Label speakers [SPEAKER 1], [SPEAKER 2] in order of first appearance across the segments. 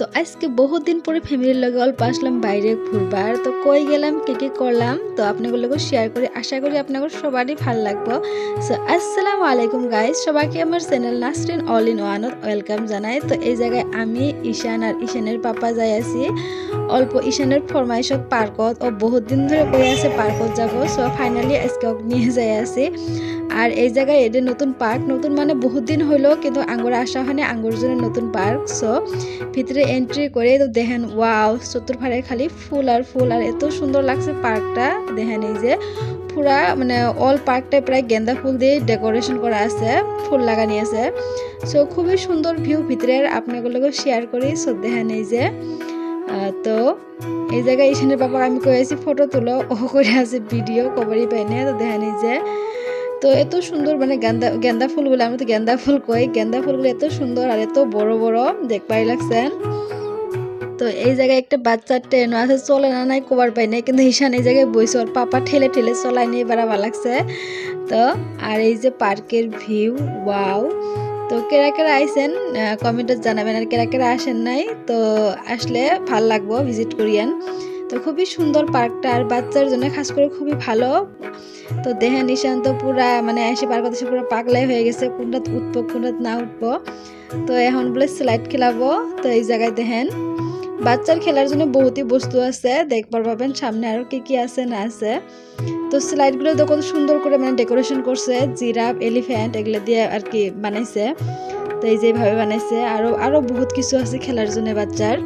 [SPEAKER 1] তো আজকে বহুত দিন পরে ফ্যামিলির লগে অল্প আসলাম, বাইরে ঘুরবার। তো কই গেলাম, কে কে করলাম? তো আপনাগুলোকে শেয়ার করি। আশা করি আপনাদের সবারই ভালো লাগবো। সো আসসালামু আলাইকুম গাইজ সবাইকে আমার channel Nasrin all in one welcome জানাই। তো এই জায়গায় আমি ঈশান আর ঈশানের পাপা যাই আছি। অল্প ঈশানের ফরমাইশত পার্কত ও বহুত দিন ধরে কই আছে পার্কত যাব সো ফাইনালি আজকে নিয়ে যাই আছি। আর এই জায়গায় এদের নতুন পার্ক নতুন মানে বহুত দিন হইল কিন্তু আঙ্গুর আসা হয়নি আঙ্গুর জন্য নতুন পার্ক সো ভিতরে এন্ট্রি করে তো দেখেন ওয়াও চতুর্ভারে খালি ফুল আর ফুল, আর এত সুন্দর লাগছে পার্কটা দেখেন এই যে পুরা মানে অল পার্কটা প্রায় গেন্দা ফুল দিয়ে ডেকোরেশন করা আছে, ফুল লাগানি আছে। সো খুবই সুন্দর ভিউ ভিতরের আপনাগুলোকে শেয়ার করি সো দেখেন এই যে তো এই জায়গায় ঈশানের বাবা আমি কয়েছি ফটো তুলো। ও করে আছে ভিডিও কভারই পাইনি তো দেখেন এই যে। তো এত সুন্দর মানে গেন্দা গেন্দা ফুলগুলো আমরা তো গেন্দা ফুল কই। গেন্দা ফুলগুলো এত সুন্দর আর এত বড় বড়, দেখবাই লাগছেন। তো এই জায়গায় একটা বাচ্চার ট্রেনও আছে, চলে না, নাই, কবার পাই নাই, কিন্তু ঈশান এই জায়গায় বইছে, ওর পাপা ঠেলে ঠেলে চলাই নিয়ে বেড়াবা লাগছে। তো আর এই যে পার্কের ভিউ ওয়াও তো কেরা কেরা আইসেন কমেন্টে জানাবেন আর কেরা কেরা আসেন নাই, তো আসলে ভালো লাগবো ভিজিট করিয়েন। তো খুবই সুন্দর পার্কটা আর বাচ্চার জন্য খাস করে খুবই ভালো। তো দেহা নিশান তো পুরা মানে এসে পার্ক সে পুরো পাগলাই হয়ে গেছে, কোনটা উঠবো, কোনটা না উঠবো। তো এখন বলে স্লাইড খেলাবো, তো এই জায়গায় দেখেন। বাচ্চার খেলার জন্য বহুতই বস্তু আছে, দেখবার পাবেন সামনে আরও কি কি আছে, না আছে। তো স্লাইডগুলো তো কত সুন্দর করে মানে ডেকোরেশন করছে, জিরাফ এলিফ্যান্ট এগুলো দিয়ে আর কি বানাইছে। তো এই যেভাবে বানাইছে, আরও আরও বহুত কিছু আছে খেলার জন্য বাচ্চার।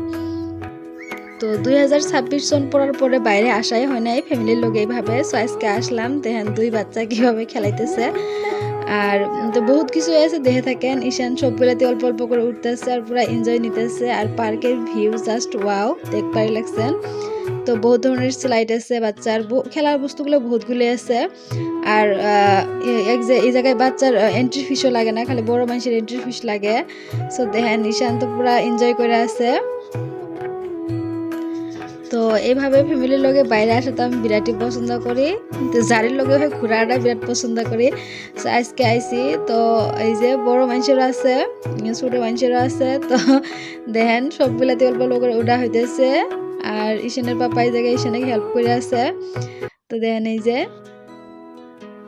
[SPEAKER 1] তো দুই হাজার ছাব্বিশ সন পড়ার পরে বাইরে আসাই হয় নাই ফ্যামিলির লোক এইভাবে। সো আজকে আসলাম, দেখেন দুই বাচ্চা কীভাবে খেলাইতেছে। আর তো বহুত কিছু আছে দেখে থাকেন। ঈশান সবগুলাতে অল্প অল্প করে উঠতেছে আর পুরো এনজয় নিতেছে। আর পার্কের ভিউ জাস্ট ওয়াও দেখবারই লাগছেন তো বহুত ধরনের স্লাইড আছে, বাচ্চার খেলার বস্তুগুলো বহুতগুলো আছে। আর এক যে, এই জায়গায় বাচ্চার এন্ট্রি ফিসও লাগে না, খালি বড় মানুষের এন্ট্রি ফিস লাগে। সো দেখেন, ঈশান তো পুরো এনজয় করে আছে। এইভাবে ফ্যামিলির লগে বাইরে আসা তো আমি বিরাটই পছন্দ করি তো যারের লগে হয় ঘোরাটা বিরাট পছন্দ করি So, আজকে আইসি তো এই যে বড় মানুষেরও আছে ছোটো মানুষেরও আছে তো দেখেন সবগুলাতে অল্প লোকের উডা হইতেছে আর ঈশানের পাপা এই জায়গায় ঈশানে হেল্প করে আছে। তো দেখেন এই যে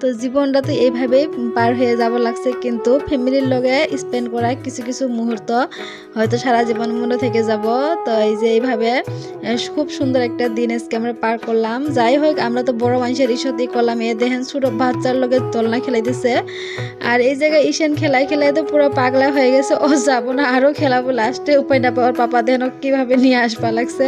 [SPEAKER 1] তো জীবনটা তো এইভাবেই পার হয়ে যাব লাগছে, কিন্তু ফ্যামিলির লগে স্পেন্ড করা কিছু কিছু মুহূর্ত হয়তো সারা জীবন মনে থেকে যাব। তো এই যে এইভাবে খুব সুন্দর একটা দিন আজকে আমরা পার করলাম। যাই হোক, আমরা তো বড় মানুষের ইস্যতেই করলাম। এ দেখেন ছোট বাচ্চার লগে দোলনা খেলাইতেছে আর এই জায়গায় ঈশান খেলাই খেলাই তো পুরো পাগলা হয়ে গেছে। ও যাব না আরও খেলাবো লাস্টে উপায় না পাওয়ার পাপা দেন কীভাবে নিয়ে আসবা লাগছে।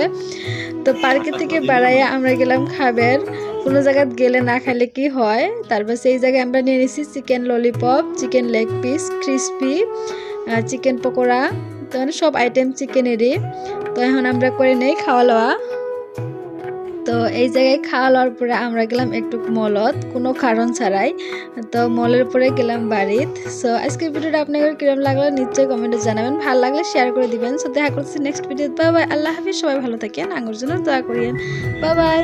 [SPEAKER 1] তো পার্কের থেকে বেড়াইয়া আমরা গেলাম খাবার। কোনো জায়গায় গেলে না খেলে কি হয়? তারপর সেই জায়গায় আমরা নিয়ে নিয়েছি chicken lollipop chicken leg piece crispy chicken pakora, তো মানে সব আইটেম চিকেনেরই। তো এখন আমরা করে নেই খাওয়া লওয়া। তো এই জায়গায় খাওয়া লওয়ার পরে আমরা গেলাম একটু মলত, কোনো কারণ ছাড়াই। তো মলের পরে গেলাম বাড়িত। সো আজকের ভিডিওটা আপনাদের কিরম লাগল নিশ্চয়ই কমেন্টে জানাবেন। ভালো লাগলে শেয়ার করে দিবেন। সো দেখা করছি নেক্সট ভিডিও বাই বাই আল্লাহ হাফিজ। সবাই ভালো থাকেন। আঙুর জন্য দোয়া করিয়েন। Bye bye